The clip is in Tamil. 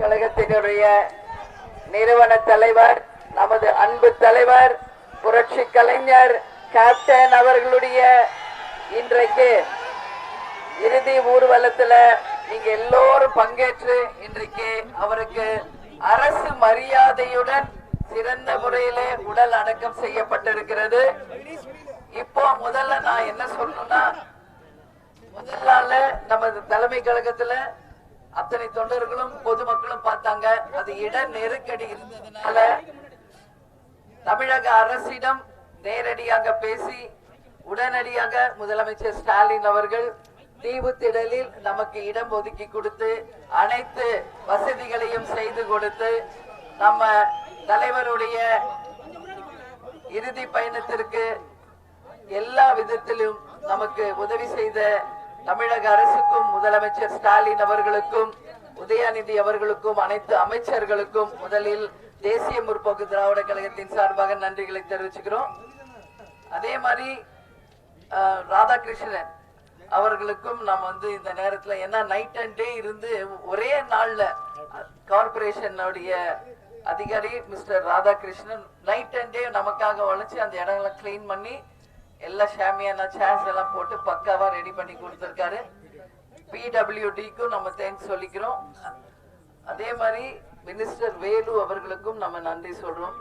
கழகத்தினுடைய நிறுவன தலைவர் நமது அன்பு தலைவர் புரட்சி கலைஞர் கேப்டன் அவர்களுடைய இன்றைக்கு இறுதி ஊர்வலத்துல நீங்க எல்லோரும் பங்கேற்று இன்றைக்கு அவருக்கு அரசு மரியாதையுடன் சிறந்த முறையிலே உடல் அடக்கம் செய்யப்பட்டிருக்கிறது. இப்போ முதல்ல நான் என்ன சொல்லணும்னா முதல் நாள்ல நமது தலைமை கழகத்துல அத்தனை தொண்டர்களும் பொதுமக்களும் பார்த்தாங்க. அது இட நெருக்கடி இருந்ததுனால தமிழக அரசிடம் நேரடியாக பேசி உடனடியாக முதலமைச்சர் ஸ்டாலின் அவர்கள் தீவு திடலில் நமக்கு இடம் ஒதுக்கி கொடுத்து அனைத்து வசதிகளையும் செய்து கொடுத்து நம்ம தலைவருடைய இறுதி பயணத்திற்கு எல்லா விதத்திலும் நமக்கு உதவி செய்த தமிழக அரசுக்கும் முதலமைச்சர் ஸ்டாலின் அவர்களுக்கும் உதயாநிதி அவர்களுக்கும் அனைத்து அமைச்சர்களுக்கும் முதலில் தேசிய முற்போக்கு திராவிட கழகத்தின் சார்பாக நன்றிகளை தெரிவிச்சுக்கிறோம். அதே மாதிரி ராதாகிருஷ்ணன் அவர்களுக்கும் நாம் வந்து இந்த நேரத்துல ஏன்னா நைட் அண்ட் டே இருந்து ஒரே நாள்ல கார்பரேஷனுடைய அதிகாரி mister Radhakrishnan night and day நமக்காக உழைச்சி அந்த இடங்களை கிளீன் பண்ணி எல்லா ஷாமியான சேர்ஸ் எல்லாம் போட்டு பக்காவா ரெடி பண்ணி கொடுத்துருக்காரு. பிடபிள்யூடிக்கும் நம்ம தேங்க்ஸ் சொல்லிக்கிறோம். அதே மாதிரி மினிஸ்டர் வேலு அவர்களுக்கும் நம்ம நன்றி சொல்றோம்.